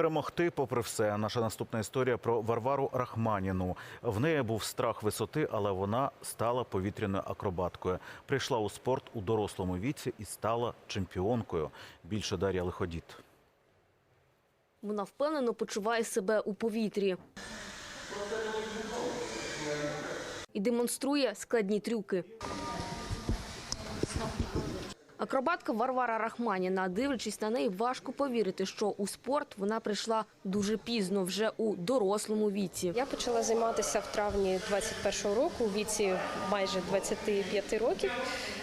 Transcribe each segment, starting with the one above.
Перемогти, попри все, наша наступна історія про Варвару Рахманіну. В неї був страх висоти, але вона стала повітряною акробаткою. Прийшла у спорт у дорослому віці і стала чемпіонкою. Більше Дар'я Лиходіт. Вона впевнено почуває себе у повітрі. І демонструє складні трюки. Акробатка Варвара Рахманіна. Дивлячись на неї, важко повірити, що у спорт вона прийшла дуже пізно, вже у дорослому віці. Я почала займатися в травні 21-го року, у віці майже 25 років.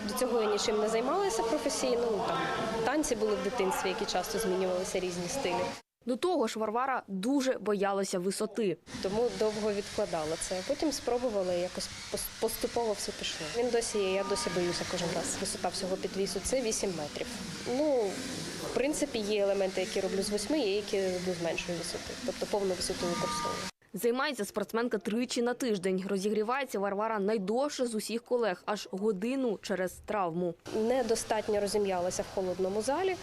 До цього я нічим не займалася професійно. Там танці були в дитинстві, які часто змінювалися різні стилі. До того ж, Варвара дуже боялася висоти. Тому довго відкладала це. Потім спробувала і якось поступово все пішло. Він досі є, я досі боюся кожен раз. Висота всього підвісу це 8 метрів. Ну, в принципі, є елементи, які роблю з 8, є які роблю з меншої висоти, тобто повну висоту використовую. Займається спортсменка тричі на тиждень. Розігрівається Варвара найдовше з усіх колег, аж годину через травму. недостатньо розім'ялася в холодному залі.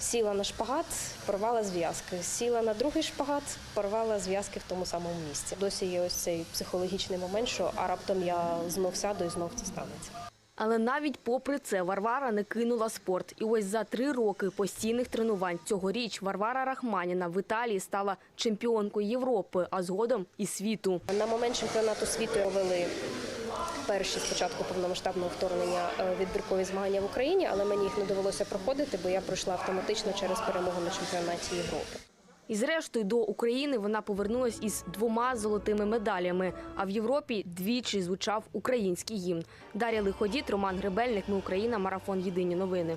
Сіла на шпагат, порвала зв'язки. Сіла на другий шпагат, порвала зв'язки в тому самому місці. Досі є ось цей психологічний момент, що а раптом я знов сяду і знов це станеться. Але навіть попри це Варвара не кинула спорт. І ось за три роки постійних тренувань цьогоріч Варвара Рахманіна в Італії стала чемпіонкою Європи, а згодом і світу. На момент чемпіонату світу провели перші спочатку повномасштабного вторгнення е, відбіркові змагання в Україні, але мені їх не довелося проходити, бо я пройшла автоматично через перемогу на чемпіонаті Європи. І зрештою до України вона повернулась із двома золотими медалями. А в Європі двічі звучав український гімн. Дар'я Лиходіт, Роман Гребельник. Ми Україна. Марафон. Єдині новини.